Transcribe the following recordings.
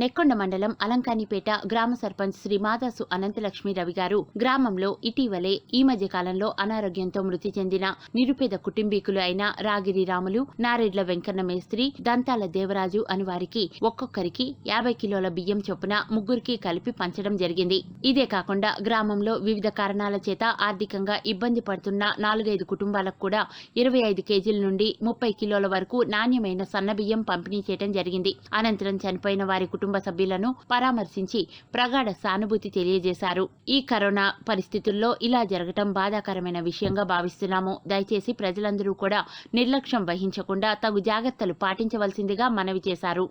నెక్కొండ మండలం అలంకానిపేట గ్రామ సర్పంచ్ శ్రీ మాదాసు అనంతలక్ష్మి రవి గారు గ్రామంలో ఇటీవలే ఈ మధ్య కాలంలో అనారోగ్యంతో మృతి చెందిన నిరుపేద కుటుంబీకులు అయిన రాగిరి రాములు నారెడ్ల వెంకన్న మేస్త్రి దంతాల దేవరాజు అని వారికి ఒక్కొక్కరికి యాభై కిలోల బియ్యం చొప్పున ముగ్గురికి కలిపి పంచడం జరిగింది. ఇదే కాకుండా గ్రామంలో వివిధ కారణాల చేత ఆర్థికంగా ఇబ్బంది పడుతున్న నాలుగైదు కుటుంబాలకు కూడా ఇరవై ఐదు కేజీల నుండి ముప్పై కిలోల వరకు నాణ్యమైన సన్నబియ్యం పంపిణీ చేయడం జరిగింది. అనంతరం చనిపోయిన వారి కుటుంబ కుటుంబ సభ్యులను పరామర్శించి ప్రగాఢ సానుభూతి తెలియజేశారు. ఈ కరోనా పరిస్థితుల్లో ఇలా జరగటం బాధాకరమైన విషయంగా భావిస్తున్నాము. దయచేసి ప్రజలందరూ కూడా నిర్లక్ష్యం వహించకుండా తగు జాగ్రత్తలు పాటించవలసిందిగా మనవి చేశారు.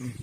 うん、